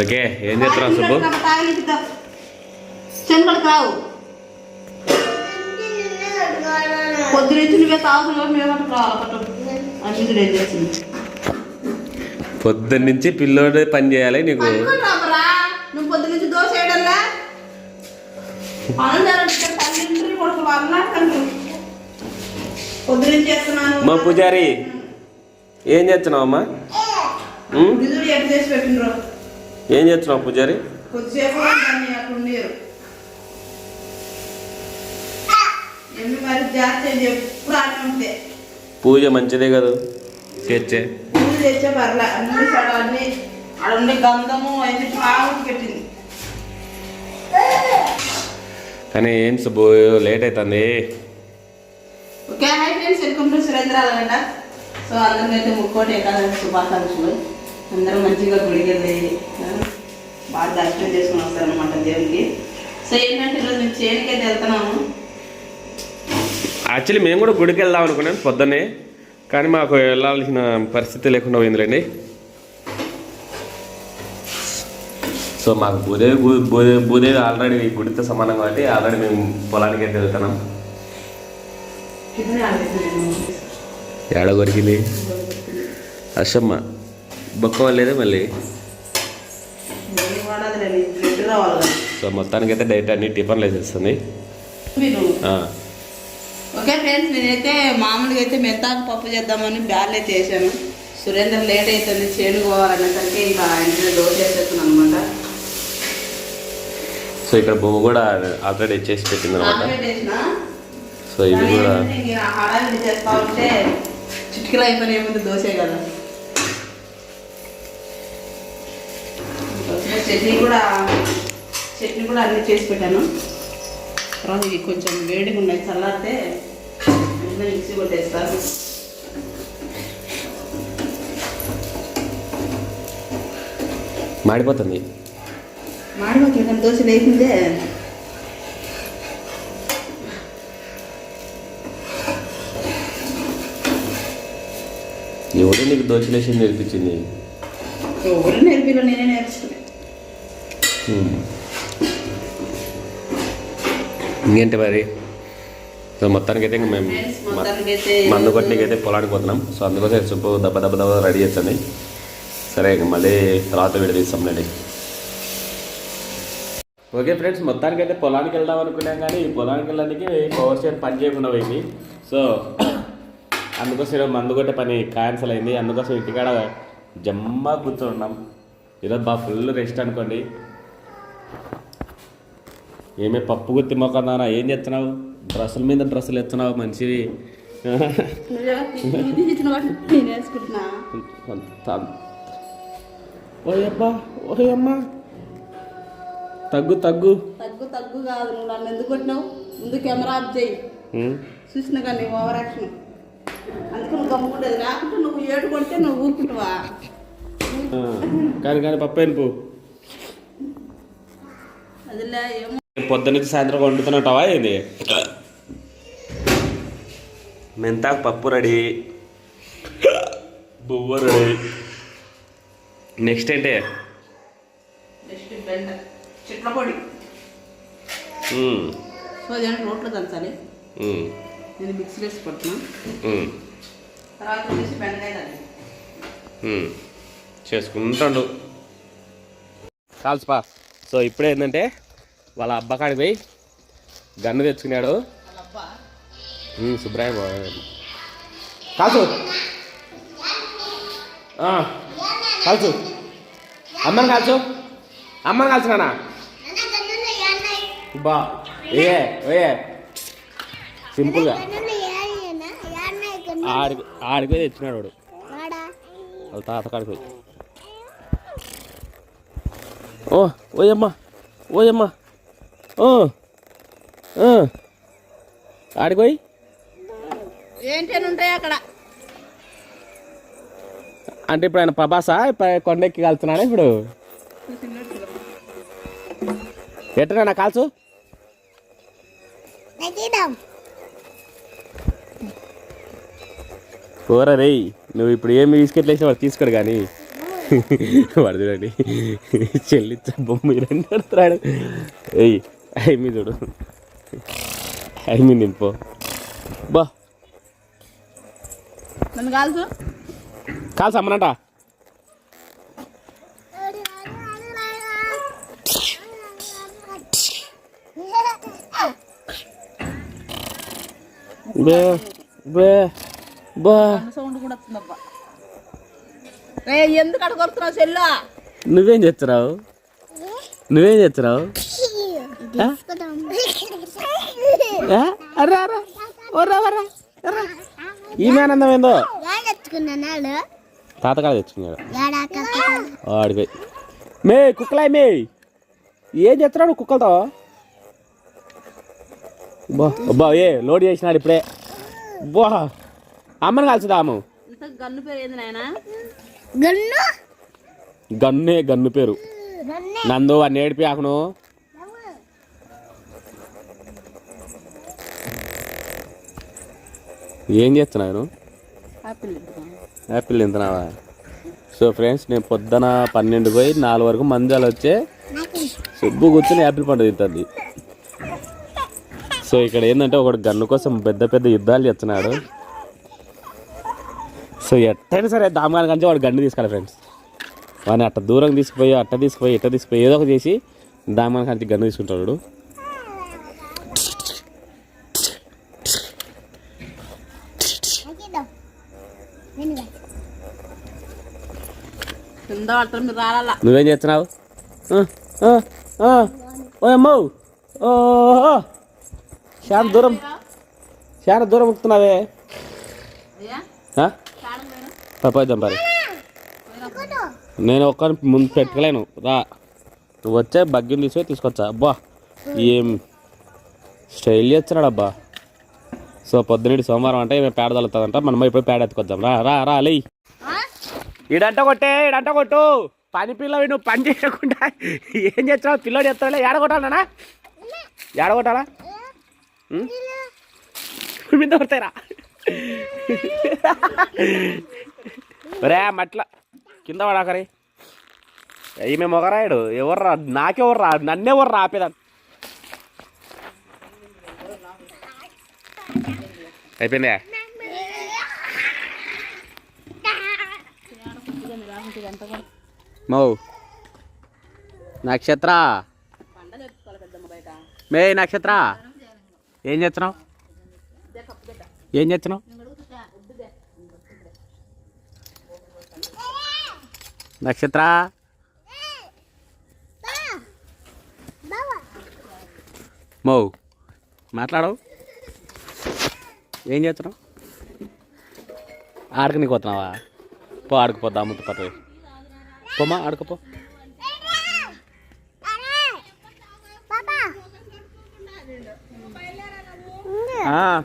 Okay ఏం చేస్తున్నావు సుబ్బు రావు పొద్దున్న నుంచి పిల్లోడే పని చేయాలి నీకు. మా పూజారి ఏం చేస్తున్నావు అమ్మా ఏం చేస్తున్నావు పూజారి? అక్కడ పూజ మంచిదే కదా. చేర్చే. పూజ పర్లే అన్ని సడ అన్ని ఆడ ఉండే గంధము అన్ని బాగా పెట్టింది. కానీ ఏం సుబ్బు లేట్ అవుతుంది okay hi friends welcome to సురేంద్రాలంట so అందరికైతే ముక్కోటి ఏకాదశి శుభాకాంక్షలు. అందరూ మంచిగా గుడికి వెళ్ళి ఆ, బాగా దర్శనం చేసుకుని వస్తారనమాట దేవునికి. సో ఏంటంటే ఈరోజు మేము చేనుకైతే వెళ్తున్నాము. యాక్చువల్లీ మేము కూడా గుడికి వెళ్దాం అనుకున్నాను పొద్దున్నే కానీ మాకు వెళ్ళాల్సిన పరిస్థితి లేకుండా పోయిందిలేండి. సో మాకు భూదేవి భూ- భూ- భూదేవి ఆల్రెడీ గుడితో సమానం కాబట్టి ఆల్రెడీ మేము పొలానికి అయితే వెళ్తున్నాం. ఏడ కొరికింది అశమ్మ. బొక్క వాళ్ళేదే మళ్ళీ. సో మొత్తానికి అయితే డైట్ అన్ని టిఫిన్లు వేసేస్తుంది ఓకే ఫ్రెండ్స్ నేనైతే మామూలుగా అయితే మెత్తాకు పప్పు చేద్దామని బ్యాల్ అయితే వేసాను సురేందర్ లేట్ అవుతుంది చేను పోవాలనేసరికి ఇంకా ఇంటిలో దోశ వేసేస్తున్నాను అనమాట సో ఇక్కడ బొమ్మ కూడా ఆల్రెడీ చేసి పెట్టింది అనమాట సో కానీ కూడా చిటికలు అయిపోయిన ఏముంది దోశే కదా దోశ చట్నీ కూడా చట్నీ కూడా అన్నీ చేసి పెట్టాను. తర్వాత ఇవి కొంచెం వేడిగా ఉన్నాయి చల్లారితే మిక్సీ కొట్టేస్తాను మాడిపోతుంది. మాడిపోతుంది దోశ లేకుందే ఎవరు నీకు దోచలేసి నేర్పించింది? ఎవరు నేర్పిలో నేనే నేర్చుకున్నాను. ఇంకేంటి మరి? సో మొత్తానికైతే ఇంక మేము మందు కొట్టనికైతే పొలానికి పోతున్నాం. సో అందుకోసం సుబ్బు దెబ్బ దెబ్బ దెబ్బ రెడీ చేస్తుంది సరే ఇంక మళ్ళీ తర్వాత విడదీస్తాంలేండి ఓకే ఫ్రెండ్స్ మొత్తానికైతే పొలానికి వెళ్దాం అనుకున్నాం కానీ ఈ పొలానికి వెళ్ళడానికి పవర్ స్టేషన్ పని చేయకుండా పోయింది. సో అందుకోసం ఈరోజు మందు కొట్టే పని క్యాన్సిల్ అయింది. అందుకోసం ఇంటికాడ జమ్మా కూర్చున్నాం ఈరోజు బాగా ఫుల్ రెస్ట్ అనుకోండి. ఏమే పప్పు గుత్తి మొక్కదానా ఏం చేస్తున్నావు? డ్రెస్సుల మీద డ్రెస్సులు ఎత్తున్నావు మనిషివి. ఓయబ్బా ఓయమ్మా తగ్గు తగ్గు. తగ్గు తగ్గు కాదు. నువ్వు నన్ను ఎందుకు కొట్టినావు? ముందు కెమెరా ఆఫ్ చేయి? చూసిన కానీ ఓవర్ యాక్షన్. అందుకే నువ్వు గమ్ముకుంటేది లేకుంటే నువ్వు ఏడు కొడితే నువ్వు ఊరుకుంటావా? కానీ కానీ పప్పు ఎనుపు అదిలే ఏమో. పొద్దునుంచి సాయంత్రం వండుతున్నట్టవా ఏంది మెంతాకు పప్పు రెడీ. బువ్వ రెడీ. నెక్స్ట్ ఏంటి? నెక్స్ట్ బెండ. చిట్ల పొడి. ఉం, సో అదేంటి రోట్లో దంచాలి? ఉం, నేను మిక్సీ వేసి కొడుతున్నా. ఉం, తర్వాత వచ్చేసి బెండకాయ దంచాలి ఉం. చేసుకుంటాడు. కాల్స్పా సో ఇప్పుడే ఏంటంటే వాళ్ళ అబ్బకాడికి పోయి గన్ను తెచ్చుకున్నాడు. వాళ్ళబ్బా సుబ్రాయం కాల్చు. కాల్చు. అమ్మని కాల్చు. అమ్మని కాల్చున్నానా బా ఏ ఏ. సింపుల్గా. ఆడికి ఆడికి పోయి తెచ్చినాడు వాడు. వాళ్ళ తాత కాడికి పోయి. ఓ ఓయమ్మా ఓయమ్మా. ఓ ఆ. ఆడికి పోయి ఏంటి అని ఉంటాయి అక్కడ? అంటే ఇప్పుడు ఆయన ప్రభాసా? ఇప్పుడు కొండెక్కి కాల్చున్నాడా ఇప్పుడు? ఎట్టనా నా కాల్చు? కూర రేయ్ నువ్వు ఇప్పుడు ఏమి బిస్కెట్లు వాడు తీసుకోడు కానీ. వాడు చూడండి చెల్లిచ్చ బొమ్మ ఇరని కడుతున్నాడు ఎయ్ అయిమి చూడు. అయిమి నింపో. బా. నన్ను కాల్చు. కాదు సమ్మనంట బే బే బా. సౌండ్ కూడా వస్తుందబ్బా. రే ఎందుకు అడగొడుతున్నావు సెల్లు నువ్వేం చేస్తున్నావు? నువ్వేం చేస్తున్నావు? అర్రా అర్రా. ఒర్రా ఒర్రా ఒర్రా ఈమె ఆనందం ఏందో? తెచ్చుకున్నాడు. తాతకాడ తెచ్చుకున్నాడు ఆడిపోయి మే కుక్కలాయి మే. ఏం చేస్తున్నాడు కుక్కలతో? బా అబ్బా ఏ లోడ్ చేసినాడు ఇప్పుడే. బా అమ్మని కాల్చుదాము ఇంత గన్ను పేరు ఏంది నాయనా? గన్ను? గన్నే గన్ను పేరు. నందు వాడిని ఏడిపి ఆకును. ఏం చేస్తున్నాను యాపిల్ తింటున్నావా? సో ఫ్రెండ్స్ నేను పొద్దున పన్నెండు పోయి నాలుగు వరకు మందాలు వచ్చే సుబ్బు కూర్చొని యాపిల్ పండు తింటుంది. సో ఇక్కడ ఏంటంటే ఒకడు గన్ను కోసం పెద్ద పెద్ద యుద్ధాలు చేస్తున్నాడు. సో ఎట్టయినా సరే దామగాని కంటే వాడు గన్ను తీసుకోవాలి ఫ్రెండ్స్. వాడిని అట్ట దూరం తీసుకుపోయి అట్ట తీసుకుపోయి ఇట్ట తీసుకుపోయి ఏదో ఒకటి చేసి దామగాని కంటే గన్ను తీసుకుంటాడు వాడు. కింద పడతారు మీరు రాలా నువ్వేం చేస్తున్నావు. ఓ అమ్మో. ఓ ఓ. చాలా దూరం. చాలా దూరం ఎక్కుతున్నావే అయ్యా? ఆ? కాడం పోయినా పపోద్దాం పరి నేను ఒక్కని ముందు పెట్టుకోలేను. రా. నువ్వు వచ్చే బగ్గిని తీసుకొని తీసుకొచ్చా. అబ్బా ఏం స్టైల్ చేస్తున్నాడు అబ్బా సో పొద్దునేటి సోమవారం అంటే మేము పేడ తల్లుతుందంట మనం ఇప్పుడు పేడ ఎత్తుకొద్దాం. రా రా రా ఈడంట కొట్టే ఈడంట కొట్టు. పని పిల్లవి నువ్వు పని చేయకుండా ఏం చేస్తావు పిల్లోడు చెప్తావులే ఏడ ఏడగొట్టాలా ఏడ మీద కొడతారా రే. మట్ల. కింద పడాకరి ఈమె మొగరాయుడు. ఎవర్రా? నాకెవర్రా నన్నెవర్రా ఆపేదా అయిపోయిందా? మౌ. నక్షత్ర. మే నక్షత్ర. ఏం చేస్తున్నావు? ఏం చేస్తున్నావు? నక్షత్ర. మౌ. మాట్లాడవు. ఏం చేస్తున్నావు? ఆడకనికి పోతున్నావా? పో ఆడుకుపోద్దా అమ్మతో పట్టు పోమా ఆడుకోపో ఆ,